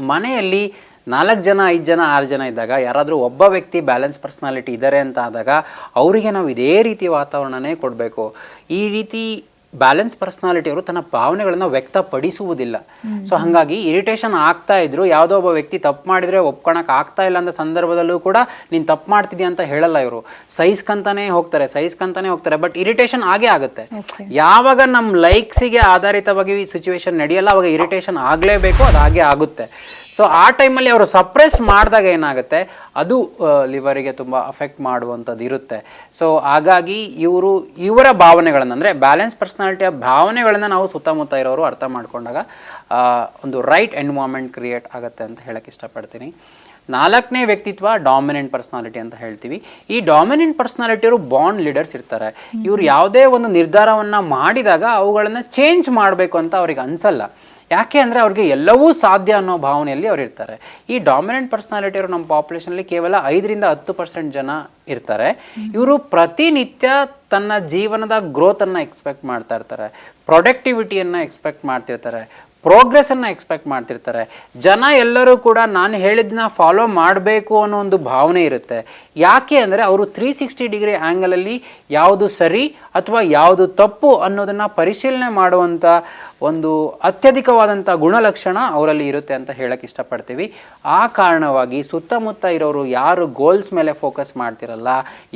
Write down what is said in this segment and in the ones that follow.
ಮನೆಯಲ್ಲಿ ನಾಲ್ಕು ಜನ, ಐದು ಜನ, ಆರು ಜನ ಇದ್ದಾಗ, ಯಾರಾದರೂ ಒಬ್ಬ ವ್ಯಕ್ತಿ ಬ್ಯಾಲೆನ್ಸ್ ಪರ್ಸ್ನಾಲಿಟಿ ಇದ್ದಾರೆ ಅಂತ ಆದಾಗ, ಅವರಿಗೆ ನಾವು ಇದೇ ರೀತಿ ವಾತಾವರಣನೇ ಕೊಡಬೇಕು. ಈ ರೀತಿ ಬ್ಯಾಲೆನ್ಸ್ ಪರ್ಸ್ನಾಲಿಟಿ ಅವರು ತನ್ನ ಭಾವನೆಗಳನ್ನು ವ್ಯಕ್ತಪಡಿಸುವುದಿಲ್ಲ. ಸೊ ಹಾಗಾಗಿ ಇರಿಟೇಷನ್ ಆಗ್ತಾ ಇದ್ರು ಯಾವುದೋ ಒಬ್ಬ ವ್ಯಕ್ತಿ ತಪ್ಪು ಮಾಡಿದ್ರೆ ಒಪ್ಕೊಳಕ್ಕೆ ಆಗ್ತಾ ಇಲ್ಲ ಅಂತ ಸಂದರ್ಭದಲ್ಲೂ ಕೂಡ ನೀನು ತಪ್ಪು ಮಾಡ್ತಿದ್ಯಾ ಅಂತ ಹೇಳಲ್ಲ ಇವರು. ಸಹಿಸ್ಕಂತಾನೆ ಹೋಗ್ತಾರೆ ಸಹಿಸ್ಕಂತಾನೆ ಹೋಗ್ತಾರೆ ಬಟ್ ಇರಿಟೇಷನ್ ಆಗೇ ಆಗುತ್ತೆ. ಯಾವಾಗ ನಮ್ಮ ಲೈಕ್ಸಿಗೆ ಆಧಾರಿತವಾಗಿ ಸಿಚುವೇಶನ್ ನಡೆಯಲ್ಲ ಅವಾಗ ಇರಿಟೇಷನ್ ಆಗಲೇಬೇಕು ಅದು ಹಾಗೆ ಆಗುತ್ತೆ. ಸೊ ಆ ಟೈಮಲ್ಲಿ ಅವರು ಸಪ್ರೆಸ್ ಮಾಡಿದಾಗ ಏನಾಗುತ್ತೆ? ಅದು ಲಿವರಿಗೆ ತುಂಬ ಅಫೆಕ್ಟ್ ಮಾಡುವಂಥದ್ದು ಇರುತ್ತೆ. ಸೊ ಹಾಗಾಗಿ ಇವರು ಇವರ ಭಾವನೆಗಳನ್ನು ಅಂದರೆ ಬ್ಯಾಲೆನ್ಸ್ ಪರ್ಸ್ನಾಲಿಟಿಯ ಭಾವನೆಗಳನ್ನು ನಾವು ಸುತ್ತಮುತ್ತ ಇರೋರು ಅರ್ಥ ಮಾಡಿಕೊಂಡಾಗ ಒಂದು ರೈಟ್ ಎನ್ವಾಮೆಂಟ್ ಕ್ರಿಯೇಟ್ ಆಗುತ್ತೆ ಅಂತ ಹೇಳಕ್ಕೆ ಇಷ್ಟಪಡ್ತೀನಿ. ನಾಲ್ಕನೇ ವ್ಯಕ್ತಿತ್ವ ಡಾಮಿನೆಂಟ್ ಪರ್ಸ್ನಾಲಿಟಿ ಅಂತ ಹೇಳ್ತೀವಿ. ಈ ಡಾಮಿನೆಂಟ್ ಪರ್ಸ್ನಾಲಿಟಿಯವರು ಬಾಂಡ್ ಲೀಡರ್ಸ್ ಇರ್ತಾರೆ. ಇವರು ಯಾವುದೇ ಒಂದು ನಿರ್ಧಾರವನ್ನು ಮಾಡಿದಾಗ ಅವುಗಳನ್ನು ಚೇಂಜ್ ಮಾಡಬೇಕು ಅಂತ ಅವ್ರಿಗೆ ಅನ್ಸಲ್ಲ. ಯಾಕೆ ಅಂದರೆ ಅವ್ರಿಗೆ ಎಲ್ಲವೂ ಸಾಧ್ಯ ಅನ್ನೋ ಭಾವನೆಯಲ್ಲಿ ಅವ್ರು ಇರ್ತಾರೆ. ಈ ಡಾಮಿನೆಂಟ್ ಪರ್ಸ್ನಾಲಿಟಿ ಅವರು ನಮ್ಮ ಪಾಪ್ಯುಲೇಷನಲ್ಲಿ ಕೇವಲ ಐದರಿಂದ ಹತ್ತು ಪರ್ಸೆಂಟ್ ಜನ ಇರ್ತಾರೆ. ಇವರು ಪ್ರತಿನಿತ್ಯ ತನ್ನ ಜೀವನದ ಗ್ರೋತನ್ನು ಎಕ್ಸ್ಪೆಕ್ಟ್ ಮಾಡ್ತಾ ಇರ್ತಾರೆ. ಪ್ರೊಡಕ್ಟಿವಿಟಿಯನ್ನು ಎಕ್ಸ್ಪೆಕ್ಟ್ ಮಾಡ್ತಿರ್ತಾರೆ. ಪ್ರೋಗ್ರೆಸ್ಸನ್ನು ಎಕ್ಸ್ಪೆಕ್ಟ್ ಮಾಡ್ತಿರ್ತಾರೆ. ಜನ ಎಲ್ಲರೂ ಕೂಡ ನಾನು ಹೇಳಿದ್ದನ್ನ ಫಾಲೋ ಮಾಡಬೇಕು ಅನ್ನೋ ಒಂದು ಭಾವನೆ ಇರುತ್ತೆ. ಯಾಕೆ ಅಂದರೆ ಅವರು ತ್ರೀ ಸಿಕ್ಸ್ಟಿ ಡಿಗ್ರಿ ಆ್ಯಂಗಲಲ್ಲಿ ಯಾವುದು ಸರಿ ಅಥವಾ ಯಾವುದು ತಪ್ಪು ಅನ್ನೋದನ್ನು ಪರಿಶೀಲನೆ ಮಾಡುವಂಥ ಒಂದು ಅತ್ಯಧಿಕವಾದಂಥ ಗುಣಲಕ್ಷಣ ಅವರಲ್ಲಿ ಇರುತ್ತೆ ಅಂತ ಹೇಳಕ್ಕೆ ಇಷ್ಟಪಡ್ತೀವಿ. ಆ ಕಾರಣವಾಗಿ ಸುತ್ತಮುತ್ತ ಇರೋರು ಯಾರು ಗೋಲ್ಸ್ ಮೇಲೆ ಫೋಕಸ್ ಮಾಡ್ತಿರಲ್ಲ,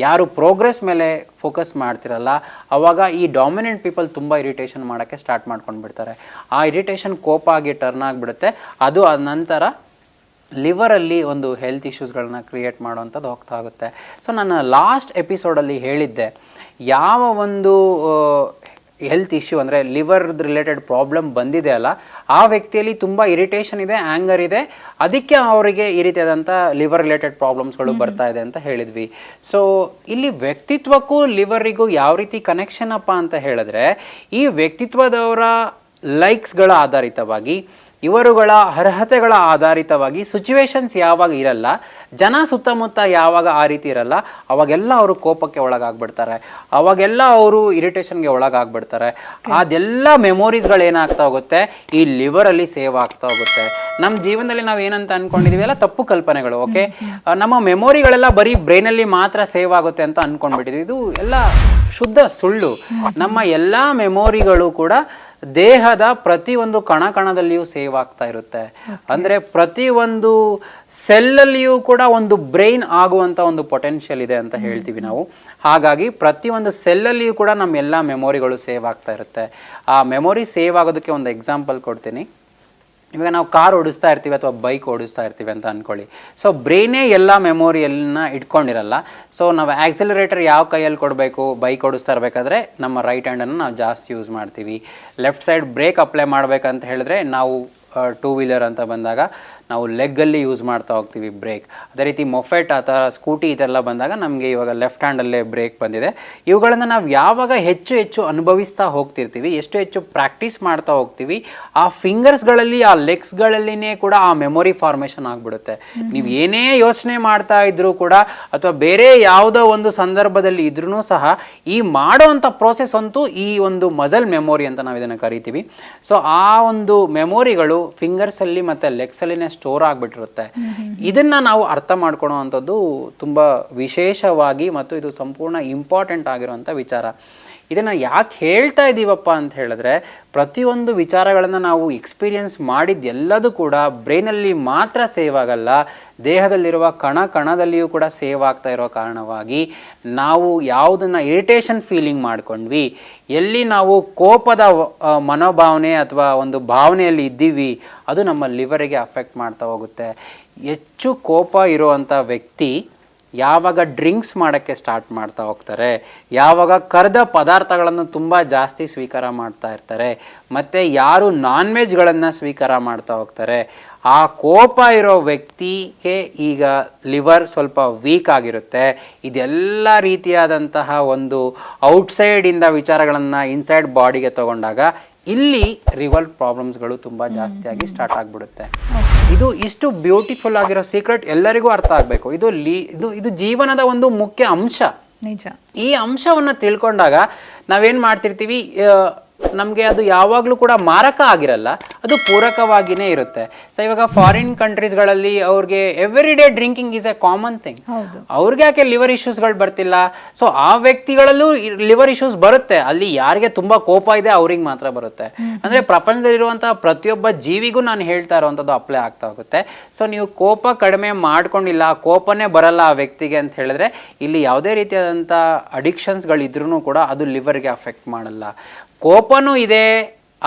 ಯಾರು ಪ್ರೋಗ್ರೆಸ್ ಮೇಲೆ ಫೋಕಸ್ ಮಾಡ್ತಿರಲ್ಲ, ಅವಾಗ ಈ ಡಾಮಿನೆಂಟ್ ಪೀಪಲ್ ತುಂಬ ಇರಿಟೇಷನ್ ಮಾಡೋಕ್ಕೆ ಸ್ಟಾರ್ಟ್ ಮಾಡ್ಕೊಂಡು ಬಿಡ್ತಾರೆ. ಆ ಇರಿಟೇಷನ್ ಕೋಪ ಆಗಿ ಟರ್ನ್ ಆಗಿಬಿಡುತ್ತೆ. ಅದು ಆ ನಂತರ ಲಿವರಲ್ಲಿ ಒಂದು ಹೆಲ್ತ್ ಇಶ್ಯೂಸ್ಗಳನ್ನ ಕ್ರಿಯೇಟ್ ಮಾಡುವಂಥದ್ದು ಹೋಗ್ತಾ ಆಗುತ್ತೆ. ಸೊ ನಾನು ಲಾಸ್ಟ್ ಎಪಿಸೋಡಲ್ಲಿ ಹೇಳಿದ್ದೆ, ಯಾವ ಒಂದು ಹೆಲ್ತ್ ಇಶ್ಯೂ ಅಂದರೆ ಲಿವರ್ ರಿಲೇಟೆಡ್ ಪ್ರಾಬ್ಲಮ್ ಬಂದಿದೆ ಅಲ್ಲ ಆ ವ್ಯಕ್ತಿಯಲ್ಲಿ ತುಂಬ ಇರಿಟೇಷನ್ ಇದೆ ಆ್ಯಂಗರ್ ಇದೆ. ಅದಕ್ಕೆ ಅವರಿಗೆ ಈ ರೀತಿಯಾದಂಥ ಲಿವರ್ ರಿಲೇಟೆಡ್ ಪ್ರಾಬ್ಲಮ್ಸ್ಗಳು ಬರ್ತಾ ಇದೆ ಅಂತ ಹೇಳಿದ್ವಿ. ಸೊ ಇಲ್ಲಿ ವ್ಯಕ್ತಿತ್ವಕ್ಕೂ ಲಿವರಿಗೂ ಯಾವ ರೀತಿ ಕನೆಕ್ಷನ್ ಅಪ್ಪ ಅಂತ ಹೇಳಿದ್ರೆ ಈ ವ್ಯಕ್ತಿತ್ವದವರ ಲೈಕ್ಸ್ಗಳ ಆಧಾರಿತವಾಗಿ ಇವರುಗಳ ಅರ್ಹತೆಗಳ ಆಧಾರಿತವಾಗಿ ಸಿಚುವೇಶನ್ಸ್ ಯಾವಾಗ ಇರಲ್ಲ ಜನ ಸುತ್ತಮುತ್ತ ಯಾವಾಗ ಆ ರೀತಿ ಇರಲ್ಲ ಅವಾಗೆಲ್ಲ ಅವರು ಕೋಪಕ್ಕೆ ಒಳಗಾಗ್ಬಿಡ್ತಾರೆ. ಅವಾಗೆಲ್ಲ ಅವರು ಇರಿಟೇಷನ್ಗೆ ಒಳಗಾಗ್ಬಿಡ್ತಾರೆ. ಅದೆಲ್ಲ ಮೆಮೊರೀಸ್ಗಳು ಏನಾಗ್ತಾ ಹೋಗುತ್ತೆ? ಈ ಲಿವರಲ್ಲಿ ಸೇವ್ ಆಗ್ತಾ ಹೋಗುತ್ತೆ. ನಮ್ಮ ಜೀವನದಲ್ಲಿ ನಾವು ಏನಂತ ಅನ್ಕೊಂಡಿದೀವಿ? ಎಲ್ಲ ತಪ್ಪು ಕಲ್ಪನೆಗಳು ಓಕೆ ನಮ್ಮ ಮೆಮೊರಿಗಳೆಲ್ಲ ಬರೀ ಬ್ರೈನಲ್ಲಿ ಮಾತ್ರ ಸೇವ್ ಆಗುತ್ತೆ ಅಂತ ಅನ್ಕೊಂಡ್ಬಿಟ್ಟಿದ್ವಿ. ಇದು ಎಲ್ಲ ಶುದ್ಧ ಸುಳ್ಳು. ನಮ್ಮ ಎಲ್ಲ ಮೆಮೊರಿಗಳು ಕೂಡ ದೇಹದ ಪ್ರತಿಯೊಂದು ಕಣ ಕಣದಲ್ಲಿಯೂ ಸೇವ್ ಆಗ್ತಾ ಇರುತ್ತೆ. ಅಂದ್ರೆ ಪ್ರತಿಯೊಂದು ಸೆಲ್ಲಲ್ಲಿಯೂ ಕೂಡ ಒಂದು ಬ್ರೈನ್ ಆಗುವಂತ ಒಂದು ಪೊಟೆನ್ಷಿಯಲ್ ಇದೆ ಅಂತ ಹೇಳ್ತೀವಿ ನಾವು. ಹಾಗಾಗಿ ಪ್ರತಿಯೊಂದು ಸೆಲ್ಲಲ್ಲಿಯೂ ಕೂಡ ನಮ್ಮ ಎಲ್ಲ ಮೆಮೊರಿಗಳು ಸೇವ್ ಆಗ್ತಾ ಇರುತ್ತೆ. ಆ ಮೆಮೊರಿ ಸೇವ್ ಆಗೋದಕ್ಕೆ ಒಂದು ಎಕ್ಸಾಂಪಲ್ ಕೊಡ್ತೀನಿ. ಇವಾಗ ನಾವು ಕಾರ್ ಓಡಿಸ್ತಾ ಇರ್ತೀವಿ ಅಥವಾ ಬೈಕ್ ಓಡಿಸ್ತಾ ಇರ್ತೀವಿ ಅಂತ ಅಂದ್ಕೊಳ್ಳಿ ಸೊ ಬ್ರೈನೇ ಎಲ್ಲ ಮೆಮೊರಿಯನ್ನ ಇಟ್ಕೊಂಡಿರಲ್ಲ. ಸೊ ನಾವು ಆ್ಯಕ್ಸಿಲರೇಟರ್ ಯಾವ ಕೈಯಲ್ಲಿ ಕೊಡಬೇಕು ಬೈಕ್ ಓಡಿಸ್ತಾ ಇರಬೇಕಾದ್ರೆ ನಮ್ಮ ರೈಟ್ ಹ್ಯಾಂಡನ್ನು ನಾವು ಜಾಸ್ತಿ ಯೂಸ್ ಮಾಡ್ತೀವಿ. ಲೆಫ್ಟ್ ಸೈಡ್ ಬ್ರೇಕ್ ಅಪ್ಲೈ ಮಾಡಬೇಕಂತ ಹೇಳಿದ್ರೆ ನಾವು ಟೂ ವೀಲರ್ ಅಂತ ಬಂದಾಗ ನಾವು ಲೆಗ್ಗಲ್ಲಿ ಯೂಸ್ ಮಾಡ್ತಾ ಹೋಗ್ತೀವಿ ಬ್ರೇಕ್ ಅದೇ ರೀತಿ ಮೊಫೆಟ್ ಆ ಥರ ಸ್ಕೂಟಿ ಇದೆಲ್ಲ ಬಂದಾಗ ನಮಗೆ ಇವಾಗ ಲೆಫ್ಟ್ ಹ್ಯಾಂಡಲ್ಲೇ ಬ್ರೇಕ್ ಬಂದಿದೆ. ಇವುಗಳನ್ನು ನಾವು ಯಾವಾಗ ಹೆಚ್ಚು ಹೆಚ್ಚು ಅನುಭವಿಸ್ತಾ ಹೋಗ್ತಿರ್ತೀವಿ, ಎಷ್ಟು ಹೆಚ್ಚು ಪ್ರಾಕ್ಟೀಸ್ ಮಾಡ್ತಾ ಹೋಗ್ತೀವಿ, ಆ ಫಿಂಗರ್ಸ್ಗಳಲ್ಲಿ ಆ ಲೆಗ್ಸ್ಗಳಲ್ಲಿನೇ ಕೂಡ ಆ ಮೆಮೊರಿ ಫಾರ್ಮೇಷನ್ ಆಗಿಬಿಡುತ್ತೆ. ನೀವು ಏನೇ ಯೋಚನೆ ಮಾಡ್ತಾ ಇದ್ರೂ ಕೂಡ ಅಥವಾ ಬೇರೆ ಯಾವುದೋ ಒಂದು ಸಂದರ್ಭದಲ್ಲಿ ಇದ್ರೂ ಸಹ ಈ ಮಾಡೋವಂಥ ಪ್ರೋಸೆಸ್ ಅಂತೂ ಈ ಒಂದು ಮಜಲ್ ಮೆಮೊರಿ ಅಂತ ನಾವು ಇದನ್ನು ಕರಿತೀವಿ. ಸೊ ಆ ಒಂದು ಮೆಮೊರಿಗಳು ಫಿಂಗರ್ಸಲ್ಲಿ ಮತ್ತು ಲೆಗ್ಸಲ್ಲಿನೇ ಸ್ಟೋರ್ ಆಗಿಬಿಟ್ಟಿರುತ್ತೆ. ಇದನ್ನು ನಾವು ಅರ್ಥ ಮಾಡ್ಕೊಳ್ಳೋವಂಥದ್ದು ತುಂಬ ವಿಶೇಷವಾಗಿ ಮತ್ತು ಇದು ಸಂಪೂರ್ಣ ಇಂಪಾರ್ಟೆಂಟ್ ಆಗಿರುವಂಥ ವಿಚಾರ. ಇದನ್ನು ಯಾಕೆ ಹೇಳ್ತಾ ಇದ್ದೀವಪ್ಪ ಅಂತ ಹೇಳಿದ್ರೆ, ಪ್ರತಿಯೊಂದು ವಿಚಾರಗಳನ್ನು ನಾವು ಎಕ್ಸ್ಪೀರಿಯನ್ಸ್ ಮಾಡಿದ್ದೆಲ್ಲದೂ ಕೂಡ ಬ್ರೈನಲ್ಲಿ ಮಾತ್ರ ಸೇವ್ ಆಗಲ್ಲ. ದೇಹದಲ್ಲಿರುವ ಕಣ ಕಣದಲ್ಲಿಯೂ ಕೂಡ ಸೇವ್ ಆಗ್ತಾ ಇರೋ ಕಾರಣವಾಗಿ ನಾವು ಯಾವುದನ್ನು ಇರಿಟೇಷನ್ ಫೀಲಿಂಗ್ ಮಾಡ್ಕೊಂಡ್ವಿ, ಎಲ್ಲಿ ನಾವು ಕೋಪದ ಮನೋಭಾವನೆ ಅಥವಾ ಒಂದು ಭಾವನೆಯಲ್ಲಿ ಇದ್ದೀವಿ, ಅದು ನಮ್ಮ ಲಿವರಿಗೆ ಅಫೆಕ್ಟ್ ಮಾಡ್ತಾ ಹೋಗುತ್ತೆ. ಹೆಚ್ಚು ಕೋಪ ಇರುವಂಥ ವ್ಯಕ್ತಿ ಯಾವಾಗ ಡ್ರಿಂಕ್ಸ್ ಮಾಡೋಕ್ಕೆ ಸ್ಟಾರ್ಟ್ ಮಾಡ್ತಾ ಹೋಗ್ತಾರೆ ಯಾವಾಗ ಕರೆದ ಪದಾರ್ಥಗಳನ್ನು ತುಂಬ ಜಾಸ್ತಿ ಸ್ವೀಕಾರ ಮಾಡ್ತಾ ಇರ್ತಾರೆ ಮತ್ತು ಯಾರು ನಾನ್ ವೆಜ್ಗಳನ್ನು ಸ್ವೀಕಾರ ಮಾಡ್ತಾ ಹೋಗ್ತಾರೆ ಆ ಕೋಪ ಇರೋ ವ್ಯಕ್ತಿಗೆ ಈಗ ಲಿವರ್ ಸ್ವಲ್ಪ ವೀಕ್ ಆಗಿರುತ್ತೆ. ಇದೆಲ್ಲ ರೀತಿಯಾದಂತಹ ಒಂದು ಔಟ್ಸೈಡಿಂದ ವಿಚಾರಗಳನ್ನು ಇನ್ಸೈಡ್ ಬಾಡಿಗೆ ತಗೊಂಡಾಗ ಇಲ್ಲಿ ರಿವಲ್ ಪ್ರಾಬ್ಲಮ್ಸ್ಗಳು ತುಂಬ ಜಾಸ್ತಿಯಾಗಿ ಸ್ಟಾರ್ಟ್ ಆಗಿಬಿಡುತ್ತೆ. ಇದು ಇಷ್ಟು ಬ್ಯೂಟಿಫುಲ್ ಆಗಿರೋ ಸೀಕ್ರೆಟ್ ಎಲ್ಲರಿಗೂ ಅರ್ಥ ಆಗಬೇಕು. ಇದು ಲೀ ಇದು ಇದು ಜೀವನದ ಒಂದು ಮುಖ್ಯ ಅಂಶ. ನಿಜ. ಈ ಅಂಶವನ್ನು ತಿಳ್ಕೊಂಡಾಗ ನಾವೇನು ಮಾಡ್ತಿರ್ತೀವಿ ನಮಗೆ ಅದು ಯಾವಾಗಲೂ ಕೂಡ ಮಾರಕ ಆಗಿರಲ್ಲ ಅದು ಪೂರಕವಾಗಿಯೇ ಇರುತ್ತೆ. ಸೊ ಇವಾಗ ಫಾರಿನ್ ಕಂಟ್ರೀಸ್ಗಳಲ್ಲಿ ಅವ್ರಿಗೆ every day drinking is a common thing ಅವ್ರಿಗೆ ಯಾಕೆ ಲಿವರ್ ಇಶ್ಯೂಸ್ಗಳು ಬರ್ತಿಲ್ಲ? ಸೊ ಆ ವ್ಯಕ್ತಿಗಳಲ್ಲೂ ಲಿವರ್ ಇಶ್ಯೂಸ್ ಬರುತ್ತೆ. ಅಲ್ಲಿ ಯಾರಿಗೆ ತುಂಬ ಕೋಪ ಇದೆ ಅವ್ರಿಗೆ ಮಾತ್ರ ಬರುತ್ತೆ. ಅಂದ್ರೆ ಪ್ರಪಂಚದಲ್ಲಿರುವಂಥ ಪ್ರತಿಯೊಬ್ಬ ಜೀವಿಗೂ ನಾನು ಹೇಳ್ತಾ ಇರುವಂಥದ್ದು ಅಪ್ಲೈ ಆಗ್ತಾ ಹೋಗುತ್ತೆ. ಸೊ ನೀವು ಕೋಪ ಕಡಿಮೆ ಮಾಡ್ಕೊಂಡಿಲ್ಲ ಕೋಪನೇ ಬರಲ್ಲ ಆ ವ್ಯಕ್ತಿಗೆ ಅಂತ ಹೇಳಿದ್ರೆ ಇಲ್ಲಿ ಯಾವುದೇ ರೀತಿಯಾದಂಥ ಅಡಿಕ್ಷನ್ಸ್ಗಳಿದ್ರೂ ಕೂಡ ಅದು ಲಿವರ್ಗೆ ಅಫೆಕ್ಟ್ ಮಾಡಲ್ಲ. ಕೋಪನೂ ಇದೆ,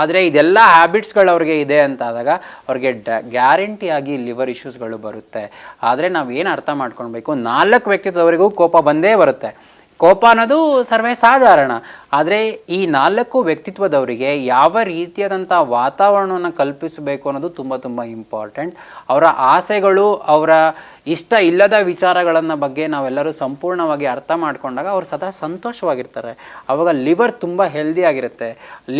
ಆದರೆ ಇದೆಲ್ಲ ಹ್ಯಾಬಿಟ್ಸ್ಗಳು ಅವ್ರಿಗೆ ಇದೆ ಅಂತ ಆದಾಗ ಅವ್ರಿಗೆ ಡ ಗ್ಯಾರಂಟಿಯಾಗಿ ಲಿವರ್ ಇಶ್ಯೂಸ್ಗಳು ಬರುತ್ತೆ. ಆದರೆ ನಾವು ಏನು ಅರ್ಥ ಮಾಡ್ಕೊಳ್ಬೇಕು? ನಾಲ್ಕು ವ್ಯಕ್ತಿತ್ವದವರೆಗೂ ಕೋಪ ಬಂದೇ ಬರುತ್ತೆ. ಕೋಪ ಅನ್ನೋದು ಸರ್ವೇ ಸಾಧಾರಣ. ಆದರೆ ಈ ನಾಲ್ಕು ವ್ಯಕ್ತಿತ್ವದವರಿಗೆ ಯಾವ ರೀತಿಯಾದಂಥ ವಾತಾವರಣವನ್ನು ಕಲ್ಪಿಸಬೇಕು ಅನ್ನೋದು ತುಂಬ ತುಂಬ ಇಂಪಾರ್ಟೆಂಟ್ ಅವರ ಆಸೆಗಳು, ಅವರ ಇಷ್ಟ ಇಲ್ಲದ ವಿಚಾರಗಳನ್ನು ಬಗ್ಗೆ ನಾವೆಲ್ಲರೂ ಸಂಪೂರ್ಣವಾಗಿ ಅರ್ಥ ಮಾಡಿಕೊಂಡಾಗ ಅವ್ರು ಸದಾ ಸಂತೋಷವಾಗಿರ್ತಾರೆ. ಅವಾಗ ಲಿವರ್ ತುಂಬ ಹೆಲ್ದಿ ಆಗಿರುತ್ತೆ.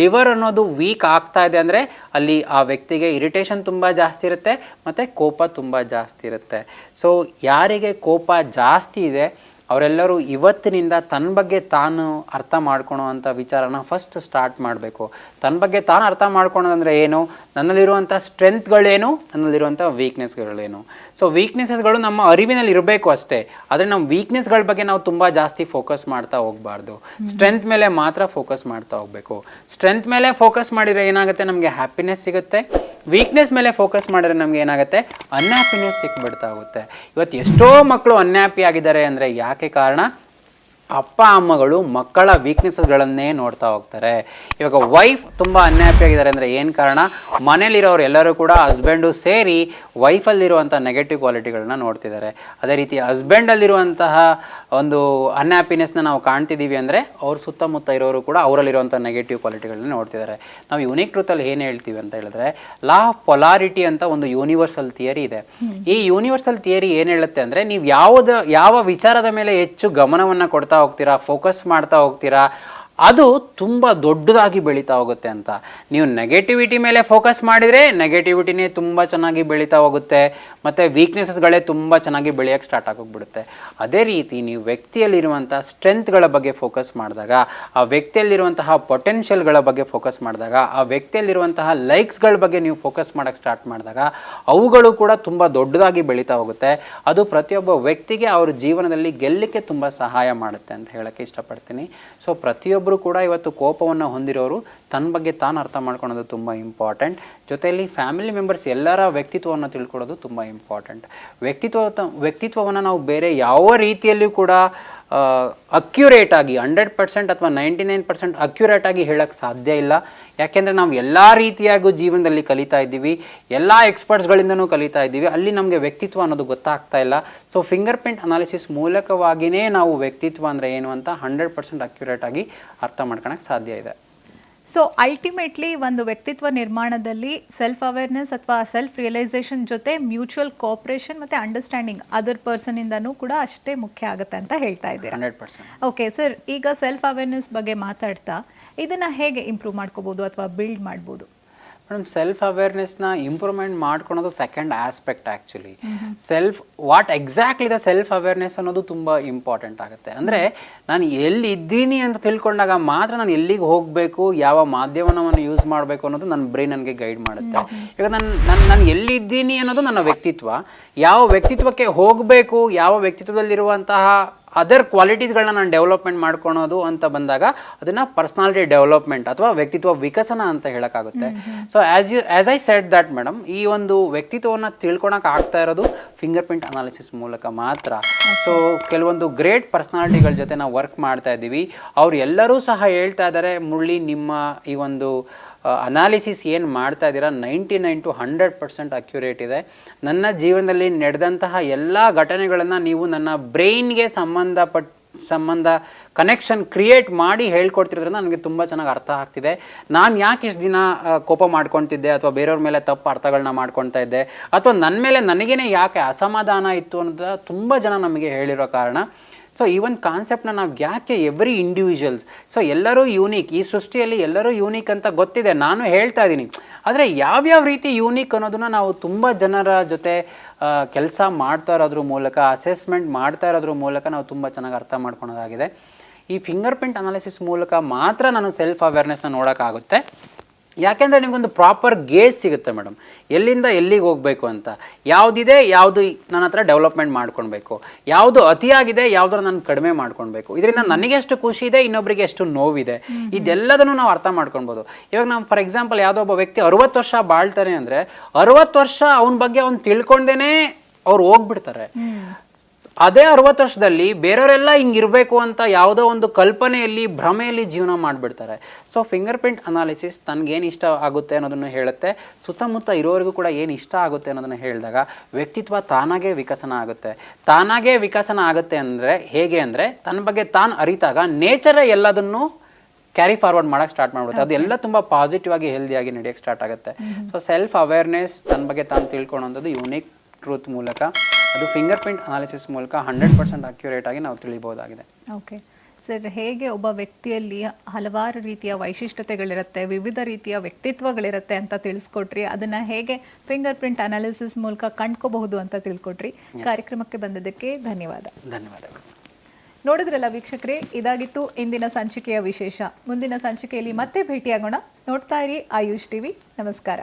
ಲಿವರ್ ಅನ್ನೋದು ವೀಕ್ ಆಗ್ತಾ ಇದೆ ಅಂದರೆ ಅಲ್ಲಿ ಆ ವ್ಯಕ್ತಿಗೆ ಇರಿಟೇಷನ್ ತುಂಬ ಜಾಸ್ತಿ ಇರುತ್ತೆ, ಮತ್ತು ಕೋಪ ತುಂಬ ಜಾಸ್ತಿ ಇರುತ್ತೆ. ಸೊ ಯಾರಿಗೆ ಕೋಪ ಜಾಸ್ತಿ ಇದೆ ಅವರೆಲ್ಲರೂ ಇವತ್ತಿನಿಂದ ತನ್ನ ಬಗ್ಗೆ ತಾನು ಅರ್ಥ ಮಾಡ್ಕೊಳೋವಂಥ ವಿಚಾರನ ಫಸ್ಟ್ ಸ್ಟಾರ್ಟ್ ಮಾಡಬೇಕು. ತನ್ನ ಬಗ್ಗೆ ತಾನು ಅರ್ಥ ಮಾಡ್ಕೊಳೋದಂದರೆ ಏನು? ನನ್ನಲ್ಲಿರುವಂಥ ಸ್ಟ್ರೆಂತ್ಗಳೇನು ನನ್ನಲ್ಲಿರುವಂಥ ವೀಕ್ನೆಸ್ಗಳೇನು ಸೊ ವೀಕ್ನೆಸಸ್ಗಳು ನಮ್ಮ ಅರಿವಿನಲ್ಲಿ ಇರಬೇಕು ಅಷ್ಟೇ. ಆದರೆ ನಮ್ಮ ವೀಕ್ನೆಸ್ಗಳ ಬಗ್ಗೆ ನಾವು ತುಂಬ ಜಾಸ್ತಿ ಫೋಕಸ್ ಮಾಡ್ತಾ ಹೋಗಬಾರ್ದು. ಸ್ಟ್ರೆಂತ್ ಮೇಲೆ ಮಾತ್ರ ಫೋಕಸ್ ಮಾಡ್ತಾ ಹೋಗಬೇಕು. ಸ್ಟ್ರೆಂತ್ ಮೇಲೆ ಫೋಕಸ್ ಮಾಡಿದರೆ ಏನಾಗುತ್ತೆ? ನಮಗೆ ಹ್ಯಾಪಿನೆಸ್ ಸಿಗುತ್ತೆ. ವೀಕ್ನೆಸ್ ಮೇಲೆ ಫೋಕಸ್ ಮಾಡಿದ್ರೆ ನಮ್ಗೆ ಏನಾಗುತ್ತೆ? ಅನ್ಹ್ಯಾಪಿನೆಸ್ ಸಿಕ್ಬಿಡ್ತಾ ಹೋಗುತ್ತೆ. ಇವತ್ತು ಎಷ್ಟೋ ಮಕ್ಕಳು ಅನ್ಹ್ಯಾಪಿ ಆಗಿದ್ದಾರೆ ಅಂದರೆ ಯಾಕೆ ಕಾರಣ ಅಪ್ಪ, ಅಮ್ಮಗಳು ಮಕ್ಕಳ ವೀಕ್ನೆಸ್ಗಳನ್ನೇ ನೋಡ್ತಾ ಹೋಗ್ತಾರೆ. ಇವಾಗ ವೈಫ್ ತುಂಬ ಅನ್ಹ್ಯಾಪಿ ಆಗಿದ್ದಾರೆ ಅಂದರೆ ಏನು ಕಾರಣ? ಮನೇಲಿರೋರು ಎಲ್ಲರೂ ಕೂಡ ಹಸ್ಬೆಂಡು ಸೇರಿ ವೈಫಲ್ಲಿರುವಂಥ ನೆಗೆಟಿವ್ ಕ್ವಾಲಿಟಿಗಳನ್ನ ನೋಡ್ತಿದ್ದಾರೆ. ಅದೇ ರೀತಿ ಹಸ್ಬೆಂಡಲ್ಲಿರುವಂತಹ ಒಂದು ಅನ್ಹ್ಯಾಪಿನೆಸ್ನ ನಾವು ಕಾಣ್ತಿದ್ದೀವಿ ಅಂದರೆ ಅವ್ರ ಸುತ್ತಮುತ್ತ ಇರೋರು ಕೂಡ ಅವರಲ್ಲಿರುವಂಥ ನೆಗೆಟಿವ್ ಕ್ವಾಲಿಟಿಗಳನ್ನ ನೋಡ್ತಿದ್ದಾರೆ. ನಾವು ಯುನಿಕ್ ಟ್ರೂತಲ್ಲಿ ಏನು ಹೇಳ್ತೀವಿ ಅಂತ ಹೇಳಿದ್ರೆ ಲಾ ಆಫ್ ಪೊಲಾರಿಟಿ ಅಂತ ಒಂದು ಯೂನಿವರ್ಸಲ್ ಥಿಯರಿ ಇದೆ. ಈ ಯೂನಿವರ್ಸಲ್ ಥಿಯರಿ ಏನು ಹೇಳುತ್ತೆ ಅಂದರೆ, ನೀವು ಯಾವುದ, ಯಾವ ವಿಚಾರದ ಮೇಲೆ ಹೆಚ್ಚು ಗಮನವನ್ನು ಕೊಡ್ತಾ ಹೋಗ್ತೀರಾ ಫೋಕಸ್ ಮಾಡ್ತಾ ಹೋಗ್ತೀರಾ ಅದು ತುಂಬ ದೊಡ್ಡದಾಗಿ ಬೆಳೀತಾ ಹೋಗುತ್ತೆ ಅಂತ. ನೀವು ನೆಗೆಟಿವಿಟಿ ಮೇಲೆ ಫೋಕಸ್ ಮಾಡಿದರೆ ನೆಗೆಟಿವಿಟಿನೇ ತುಂಬ ಚೆನ್ನಾಗಿ ಬೆಳೀತಾ ಹೋಗುತ್ತೆ. ಮತ್ತು ವೀಕ್ನೆಸಸ್ಗಳೇ ತುಂಬ ಚೆನ್ನಾಗಿ ಬೆಳೆಯೋಕ್ಕೆ ಸ್ಟಾರ್ಟ್ ಆಗೋಗ್ಬಿಡುತ್ತೆ. ಅದೇ ರೀತಿ ನೀವು ವ್ಯಕ್ತಿಯಲ್ಲಿರುವಂಥ ಸ್ಟ್ರೆಂತ್ಗಳ ಬಗ್ಗೆ ಫೋಕಸ್ ಮಾಡಿದಾಗ, ಆ ವ್ಯಕ್ತಿಯಲ್ಲಿರುವಂತಹ ಪೊಟೆನ್ಷಿಯಲ್ಗಳ ಬಗ್ಗೆ ಫೋಕಸ್ ಮಾಡಿದಾಗ, ಆ ವ್ಯಕ್ತಿಯಲ್ಲಿರುವಂತಹ ಲೈಕ್ಸ್ಗಳ ಬಗ್ಗೆ ನೀವು ಫೋಕಸ್ ಮಾಡೋಕ್ಕೆ ಸ್ಟಾರ್ಟ್ ಮಾಡಿದಾಗ, ಅವುಗಳು ಕೂಡ ತುಂಬ ದೊಡ್ಡದಾಗಿ ಬೆಳೀತಾ ಹೋಗುತ್ತೆ. ಅದು ಪ್ರತಿಯೊಬ್ಬ ವ್ಯಕ್ತಿಗೆ ಅವ್ರ ಜೀವನದಲ್ಲಿ ಗೆಲ್ಲಕ್ಕೆ ತುಂಬ ಸಹಾಯ ಮಾಡುತ್ತೆ ಅಂತ ಹೇಳೋಕ್ಕೆ ಇಷ್ಟಪಡ್ತೀನಿ. ಸೊ ಪ್ರತಿಯೊಬ್ಬರು ಕೂಡ ಇವತ್ತು ಕೋಪವನ್ನು ಹೊಂದಿರೋರು. ತನ್ನ ಬಗ್ಗೆ ತಾನು ಅರ್ಥ ಮಾಡ್ಕೊಳೋದು ತುಂಬ ಇಂಪಾರ್ಟೆಂಟ್ ಜೊತೆಯಲ್ಲಿ ಫ್ಯಾಮಿಲಿ ಮೆಂಬರ್ಸ್ ಎಲ್ಲರ ವ್ಯಕ್ತಿತ್ವವನ್ನು ತಿಳ್ಕೊಳ್ಳೋದು ತುಂಬ ಇಂಪಾರ್ಟೆಂಟ್ ವ್ಯಕ್ತಿತ್ವ ವ್ಯಕ್ತಿತ್ವವನ್ನು ನಾವು ಬೇರೆ ಯಾವ ರೀತಿಯಲ್ಲಿಯೂ ಕೂಡ ಅಕ್ಯುರೇಟ್ ಆಗಿ ಹಂಡ್ರೆಡ್ ಪರ್ಸೆಂಟ್ ಅಥವಾ ನೈಂಟಿ ನೈನ್ ಪರ್ಸೆಂಟ್ ಅಕ್ಯುರೇಟ್ ಆಗಿ ಹೇಳಕ್ಕೆ ಸಾಧ್ಯ ಇಲ್ಲ. ಯಾಕೆಂದರೆ ನಾವು ಎಲ್ಲ ರೀತಿಯಾಗೂ ಜೀವನದಲ್ಲಿ ಕಲಿತಾ ಇದ್ದೀವಿ. ಎಲ್ಲ ಎಕ್ಸ್ಪರ್ಟ್ಸ್ಗಳಿಂದನೂ ಕಲಿತಾ ಇದ್ದೀವಿ. ಅಲ್ಲಿ ನಮಗೆ ವ್ಯಕ್ತಿತ್ವ ಅನ್ನೋದು ಗೊತ್ತಾಗ್ತಾ ಇಲ್ಲ. ಸೊ ಫಿಂಗರ್ ಪ್ರಿಂಟ್ ಅನಾಲಿಸಿಸ್ ಮೂಲಕವಾಗಿಯೇ ನಾವು ವ್ಯಕ್ತಿತ್ವ ಅಂದರೆ ಏನು ಅಂತ ಹಂಡ್ರೆಡ್ ಪರ್ಸೆಂಟ್ ಅಕ್ಯುರೇಟ್ ಆಗಿ ಅರ್ಥ ಮಾಡ್ಕೊಳಕ್ಕೆ ಸಾಧ್ಯ ಇದೆ. ಸೊ ಅಲ್ಟಿಮೇಟ್ಲಿ ಒಂದು ವ್ಯಕ್ತಿತ್ವ ನಿರ್ಮಾಣದಲ್ಲಿ ಸೆಲ್ಫ್ ಅವೇರ್ನೆಸ್ ಅಥವಾ ಸೆಲ್ಫ್ ರಿಯಲೈಸೇಷನ್ ಜೊತೆ ಮ್ಯೂಚುವಲ್ ಕೋಪರೇಷನ್ ಮತ್ತು ಅಂಡರ್ಸ್ಟ್ಯಾಂಡಿಂಗ್ ಅದರ್ ಪರ್ಸನಿಂದನೂ ಕೂಡ ಅಷ್ಟೇ ಮುಖ್ಯ ಆಗುತ್ತೆ ಅಂತ ಹೇಳ್ತಾ ಇದ್ದೀರಾ? ಓಕೆ ಸರ್ ಈಗ ಸೆಲ್ಫ್ ಅವೇರ್ನೆಸ್ ಬಗ್ಗೆ ಮಾತಾಡ್ತಾ ಇದನ್ನು ಹೇಗೆ ಇಂಪ್ರೂವ್ ಮಾಡ್ಕೋಬೋದು ಅಥವಾ ಬಿಲ್ಡ್ ಮಾಡ್ಬೋದು? ಮೇಡಮ್ ಸೆಲ್ಫ್ ಅವೇರ್ನೆಸ್ನ ಇಂಪ್ರೂವ್ಮೆಂಟ್ ಮಾಡ್ಕೊಳೋದು second aspect actually self what exactly the self awareness ಅನ್ನೋದು ತುಂಬ ಇಂಪಾರ್ಟೆಂಟ್ ಆಗುತ್ತೆ. ಅಂದರೆ ನಾನು ಎಲ್ಲಿ ಇದ್ದೀನಿ ಅಂತ ತಿಳ್ಕೊಂಡಾಗ ಮಾತ್ರ ನಾನು ಎಲ್ಲಿಗೆ ಹೋಗಬೇಕು, ಯಾವ ಮಾಧ್ಯಮವನ್ನು ಯೂಸ್ ಮಾಡಬೇಕು ಅನ್ನೋದು ನನ್ನ ಬ್ರೈನ್ ನನಗೆ ಗೈಡ್ ಮಾಡುತ್ತೆ. ಈಗ ನಾನು ನಾನು ನಾನು ಎಲ್ಲಿದ್ದೀನಿ ಅನ್ನೋದು ನನ್ನ ವ್ಯಕ್ತಿತ್ವ. ಯಾವ ವ್ಯಕ್ತಿತ್ವಕ್ಕೆ ಹೋಗಬೇಕು, ಯಾವ ವ್ಯಕ್ತಿತ್ವದಲ್ಲಿರುವಂತಹ ಅದರ್ ಕ್ವಾಲಿಟೀಸ್ಗಳನ್ನ ನಾನು ಡೆವಲಪ್ಮೆಂಟ್ ಮಾಡ್ಕೊಳೋದು ಅಂತ ಬಂದಾಗ ಅದನ್ನು ಪರ್ಸ್ನಾಲಿಟಿ ಡೆವಲಪ್ಮೆಂಟ್ ಅಥವಾ ವ್ಯಕ್ತಿತ್ವ ವಿಕಸನ ಅಂತ ಹೇಳೋಕ್ಕಾಗುತ್ತೆ. So as you as I said that madam ಈ ಒಂದು ವ್ಯಕ್ತಿತ್ವವನ್ನು ತಿಳ್ಕೊಳಕ್ಕೆ ಆಗ್ತಾ ಇರೋದು ಫಿಂಗರ್ ಪ್ರಿಂಟ್ ಅನಾಲಿಸಿಸ್ ಮೂಲಕ ಮಾತ್ರ. ಸೊ ಕೆಲವೊಂದು ಗ್ರೇಟ್ ಪರ್ಸ್ನಾಲಿಟಿಗಳ ಜೊತೆ ನಾವು ವರ್ಕ್ ಮಾಡ್ತಾ ಇದ್ದೀವಿ. ಅವ್ರು ಎಲ್ಲರೂ ಸಹ ಹೇಳ್ತಾ ಇದ್ದಾರೆ ಮುರಳಿ ನಿಮ್ಮ ಈ ಒಂದು ಅನಾಲಿಸಿಸ್ ಏನು ಮಾಡ್ತಾ ಇದ್ದೀರಾ? Ninety nine to hundred percent accurate ಇದೆ. ನನ್ನ ಜೀವನದಲ್ಲಿ ನಡೆದಂತಹ ಎಲ್ಲ ಘಟನೆಗಳನ್ನು ನೀವು ನನ್ನ ಬ್ರೈನ್ಗೆ ಸಂಬಂಧಪಟ್ಟ ಸಂಬಂಧ ಕನೆಕ್ಷನ್ ಕ್ರಿಯೇಟ್ ಮಾಡಿ ಹೇಳ್ಕೊಡ್ತಿರೋದ್ರಿಂದ ನನಗೆ ತುಂಬ ಚೆನ್ನಾಗಿ ಅರ್ಥ ಆಗ್ತಿದೆ. ನಾನು ಯಾಕೆ ಇಷ್ಟು ದಿನ ಕೋಪ ಮಾಡ್ಕೊತಿದ್ದೆ ಅಥವಾ ಬೇರೆಯವ್ರ ಮೇಲೆ ತಪ್ಪು ಅರ್ಥಗಳನ್ನ ಮಾಡ್ಕೊತಾ ಇದ್ದೆ? ಅಥವಾ ನನ್ನ ಮೇಲೆ ನನಗೇನೆ ಯಾಕೆ ಅಸಮಾಧಾನ ಇತ್ತು ಅನ್ನೋದು ತುಂಬ ಜನ ನಮಗೆ ಹೇಳಿರೋ ಕಾರಣ. ಸೊ ಈ ಒಂದು ಕಾನ್ಸೆಪ್ಟ್ನ ನಾವು ಯಾಕೆ ಎವ್ರಿ ಇಂಡಿವಿಜುವಲ್ಸ್ ಸೊ ಎಲ್ಲರೂ ಯೂನಿಕ್ ಈ ಸೃಷ್ಟಿಯಲ್ಲಿ ಎಲ್ಲರೂ ಯೂನಿಕ್ ಅಂತ ಗೊತ್ತಿದೆ. ನಾನು ಹೇಳ್ತಾ ಇದ್ದೀನಿ ಆದರೆ ಯಾವ್ಯಾವ ರೀತಿ ಯೂನಿಕ್ ಅನ್ನೋದನ್ನ ನಾವು ತುಂಬ ಜನರ ಜೊತೆ ಕೆಲಸ ಮಾಡ್ತಾ ಇರೋದ್ರ ಮೂಲಕ ಅಸೆಸ್ಮೆಂಟ್ ಮಾಡ್ತಾ ಇರೋದ್ರ ಮೂಲಕ ನಾವು ತುಂಬ ಚೆನ್ನಾಗಿ ಅರ್ಥ ಮಾಡ್ಕೊಳೋದಾಗಿದೆ. ಈ ಫಿಂಗರ್ ಪ್ರಿಂಟ್ ಅನಾಲಿಸಿಸ್ ಮೂಲಕ ಮಾತ್ರ ನಾನು ಸೆಲ್ಫ್ ಅವೇರ್ನೆಸ್ನ ನೋಡೋಕ್ಕಾಗುತ್ತೆ. ಯಾಕೆಂದರೆ ನಿಮಗೊಂದು ಪ್ರಾಪರ್ ಗೇಜ್ ಸಿಗುತ್ತೆ ಮೇಡಮ್ ಎಲ್ಲಿಂದ ಎಲ್ಲಿಗೆ ಹೋಗಬೇಕು ಅಂತ. ಯಾವುದಿದೆ ಯಾವುದು ನನ್ನ ಹತ್ರ ಡೆವಲಪ್ಮೆಂಟ್ ಮಾಡ್ಕೊಳ್ಬೇಕು. ಯಾವುದು ಅತಿಯಾಗಿದೆ ಯಾವುದರ ನಾನು ಕಡಿಮೆ ಮಾಡ್ಕೊಳ್ಬೇಕು. ಇದರಿಂದ ನನಗೆ ಎಷ್ಟು ಖುಷಿ ಇದೆ ಇನ್ನೊಬ್ಬರಿಗೆ ಎಷ್ಟು ನೋವಿದೆ. ಇದೆಲ್ಲದನ್ನು ನಾವು ಅರ್ಥ ಮಾಡ್ಕೊಳ್ಬೋದು. ಇವಾಗ ನಾವು ಫಾರ್ ಎಕ್ಸಾಂಪಲ್ ಯಾವುದೋ ಒಬ್ಬ ವ್ಯಕ್ತಿ ಅರವತ್ತು ವರ್ಷ ಬಾಳ್ತಾನೆ ಅಂದರೆ ಅರುವತ್ತು ವರ್ಷ ಅವನ ಬಗ್ಗೆ ಅವ್ನು ತಿಳ್ಕೊಂಡೇನೆ ಅವ್ರು ಹೋಗ್ಬಿಡ್ತಾರೆ. ಅದೇ ಅರವತ್ತು ವರ್ಷದಲ್ಲಿ ಬೇರೆಯವರೆಲ್ಲ ಹಿಂಗಿರಬೇಕು ಅಂತ ಯಾವುದೋ ಒಂದು ಕಲ್ಪನೆಯಲ್ಲಿ, ಭ್ರಮೆಯಲ್ಲಿ ಜೀವನ ಮಾಡಿಬಿಡ್ತಾರೆ. ಸೊ ಫಿಂಗರ್ ಪ್ರಿಂಟ್ ಅನಾಲಿಸಿಸ್ ತನಗೇನು ಇಷ್ಟ ಆಗುತ್ತೆ ಅನ್ನೋದನ್ನು ಹೇಳುತ್ತೆ. ಸುತ್ತಮುತ್ತ ಇರೋರಿಗೂ ಕೂಡ ಏನು ಇಷ್ಟ ಆಗುತ್ತೆ ಅನ್ನೋದನ್ನು ಹೇಳಿದಾಗ ವ್ಯಕ್ತಿತ್ವ ತಾನಾಗೇ ವಿಕಸನ ಆಗುತ್ತೆ. ತಾನಾಗೇ ವಿಕಸನ ಆಗುತ್ತೆ ಅಂದರೆ ಹೇಗೆ ಅಂದರೆ ತನ್ನ ಬಗ್ಗೆ ತಾನು ಅರಿತಾಗ ನೇಚರೇ ಎಲ್ಲದನ್ನು ಕ್ಯಾರಿ ಫಾರ್ವರ್ಡ್ ಮಾಡಕ್ಕೆ ಸ್ಟಾರ್ಟ್ ಮಾಡ್ಬಿಡುತ್ತೆ. ಅದೆಲ್ಲ ತುಂಬ ಪಾಸಿಟಿವ್ ಆಗಿ ಹೆಲ್ದಿಯಾಗಿ ನಡೆಯೋಕ್ಕೆ ಸ್ಟಾರ್ಟ್ ಆಗುತ್ತೆ. ಸೊ ಸೆಲ್ಫ್ ಅವೇರ್ನೆಸ್ ತನ್ನ ಬಗ್ಗೆ ತಾನು ತಿಳ್ಕೊಳ್ಳೋಂಥದ್ದು ಯುನಿಕ್ ಟ್ರೂತ್ ಮೂಲಕ. ಅದು ಫಿಂಗರ್ ಪ್ರಿಂಟ್ ಅನಾಲಿಸಿಸ್ ಮೂಲಕ ಹಂಡ್ರೆಡ್ ಪರ್ಸೆಂಟ್ ಅಕ್ಯುರೇಟ್ ಆಗಿ ನಾವು ತಿಳಿಬಹುದಾಗಿದೆ ಓಕೆ ಸರ್ ಹೇಗೆ ಒಬ್ಬ ವ್ಯಕ್ತಿಯಲ್ಲಿ ಹಲವಾರು ರೀತಿಯ ವೈಶಿಷ್ಟ್ಯತೆಗಳಿರುತ್ತೆ ವಿವಿಧ ರೀತಿಯ ವ್ಯಕ್ತಿತ್ವಗಳಿರುತ್ತೆ ಅಂತ ತಿಳಿಸ್ಕೊಟ್ರಿ. ಅದನ್ನ ಹೇಗೆ ಫಿಂಗರ್ ಪ್ರಿಂಟ್ ಅನಾಲಿಸಿಸ್ ಮೂಲಕ ಕಂಡ್ಕೋಬಹುದು ಅಂತ ತಿಳ್ಕೊಟ್ರಿ. ಕಾರ್ಯಕ್ರಮಕ್ಕೆ ಬಂದದಕ್ಕೆ ಧನ್ಯವಾದ. ಧನ್ಯವಾದಗಳು ನೋಡಿದ್ರಲ್ಲ ವೀಕ್ಷಕರೇ ಇದಾಗಿತ್ತು ಇಂದಿನ ಸಂಚಿಕೆಯ ವಿಶೇಷ. ಮುಂದಿನ ಸಂಚಿಕೆಯಲ್ಲಿ ಮತ್ತೆ ಭೇಟಿಯಾಗೋಣ. ನೋಡ್ತಾ ಇರಿ ಆಯುಷ್ ಟಿವಿ. ನಮಸ್ಕಾರ.